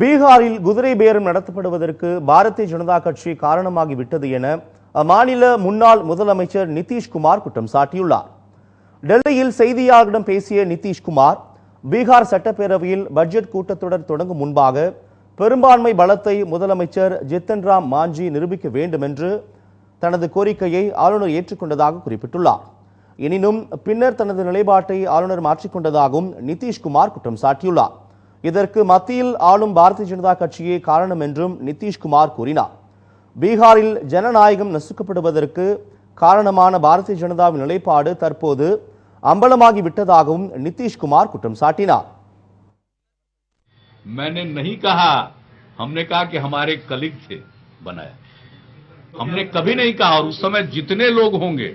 பீகாரில் குதிரை பேரம் நடத்தப்படுவதற்கு பாரதிய ஜனதா கட்சி காரணமாகிவிட்டது என அம்மாநில முன்னாள் முதலமைச்சர் நிதிஷ்குமார் குற்றம் சாட்டியுள்ளார் டெல்லியில் செய்தியாளர்களிடம் பேசிய நிதிஷ்குமார் பீகார் சட்டப்பேரவையில் பட்ஜெட் கூட்டத்தொடர் தொடங்கும் முன்பாக பெரும்பான்மை பலத்தை முதலமைச்சர் ஜித்தன் ராம் மாஞ்சி நிரூபிக்க வேண்டும் என்று தனது கோரிக்கையை ஆளுநர் ஏற்றுக்கொண்டதாக குறிப்பிட்டுள்ளார் எனினும் பின்னர் தனது நிலைப்பாட்டை ஆளுநர் மாற்றிக்கொண்டதாகவும் நிதிஷ்குமார் குற்றம் சாட்டியுள்ளார் ಇದಕ್ಕೆ ಮತಿಯಾಳು ಭಾರತ ಜನತಾ ಪಕ್ಷಿಯೇ ಕಾರಣ ಎಂದು ನಿತೀಶ್ ಕುಮಾರ್ கூறினார் ಬಿಹಾರil ಜನನಾಯಗಂ ನಸುಕಪಡುವದರ್ಕ್ಕೆ ಕಾರಣமான ಭಾರತ ಜನತಾ ವಿಳೈಪಾಡು ತರ್ಪೋದು ಅಂಬಲಮಾಗಿ ಬಿಟ್ಟದಾಗೂ ನಿತೀಶ್ ಕುಮಾರ್ ಕುಟ್ರಂ ಸಾಟಿನಾ मैने नहीं कहा हमने कहा कि हमारे कलक थे बनाया हमने कभी नहीं कहा और उस समय जितने लोग होंगे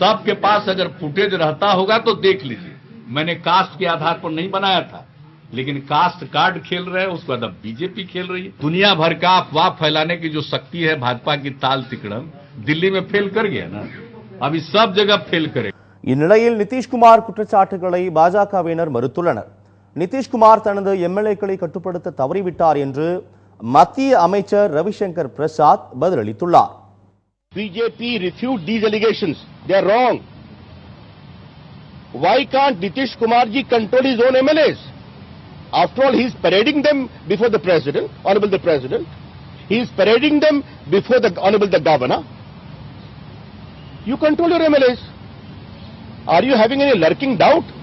सबके पास अगर फुटेज रहता होगा तो देख लीजिए मैंने कास्ट के आधार पर नहीं बनाया था लेकिन कास्ट कार्ड खेल रहे हैं उसके बाद अब बीजेपी खेल रही है दुनिया भर का अफवाह फैलाने की जो शक्ति है भाजपा की ताल तिकड़म दिल्ली में फेल कर गया ना अभी सब जगह फेल करे इन नीतीश कुमार कुटचाव मत नीतीश कुमार तन एल कट तवरी मत्य अमचर रविशंकर प्रसाद बदल BJP refuse the allegation they are wrong why can't Nitish Kumar ji control is own MLAs After all, he is parading them before the President, Honorable the President. He is parading them before the Honorable the Governor. You control your MLAs. Are you having any lurking doubt?